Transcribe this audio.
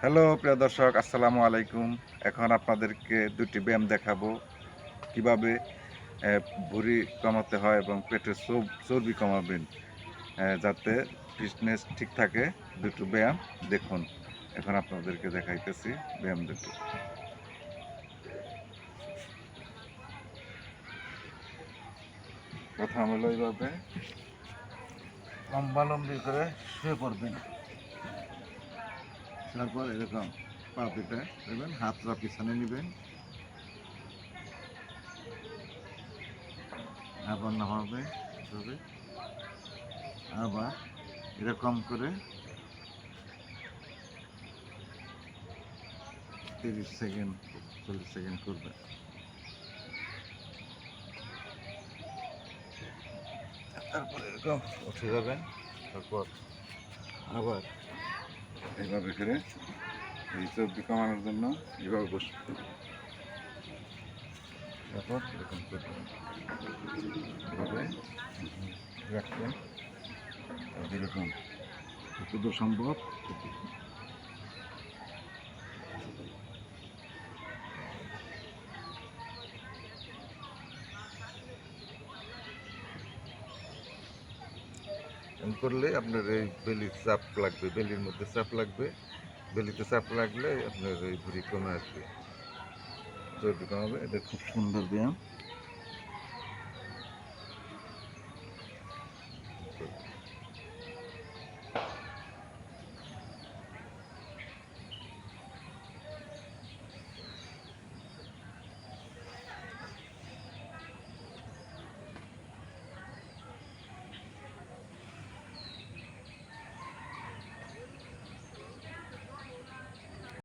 Hello, প্রিয় দর্শক, আসসালামু আলাইকুম। এখন আপনাদেরকে দুটি ব্যায়াম দেখাবো। কীভাবে ভুঁড়ি কমাতে হয় এবং পেটের চর্ব- কমাবেন যাতে ফিটনেস ঠিক থাকে। দুটো ব্যায়াম দেখুন। এখন আপনাদেরকে দেখাইতেছি ব্যায়াম দুটো। প্রথম হলো এইভাবে লম্বালম্বি করে শুয়ে পড়বেন। তারপর এরকম পা পিঠে দেবেন হাতটা পিছনে নেবেন। আবার নামাবে তবে আবার এরকম করে তিরিশ সেকেন্ড, চল্লিশ সেকেন্ড করবে তারপর এরকম উঠে যাবেন, তারপর আবার এইভাবে ফিরে এই চর্বি কমানোর জন্য এইভাবে বসবে। তারপর এরকম রাখতে সম্ভব করলে আপনার এই বেলির চাপ লাগবে, বেলির মধ্যে চাপ লাগবে। বেলিতে চাপ লাগলে আপনার এই ভুঁড়ি কমে আসবে। চর্বি কমাবে এটা খুব সুন্দর ব্যায়াম।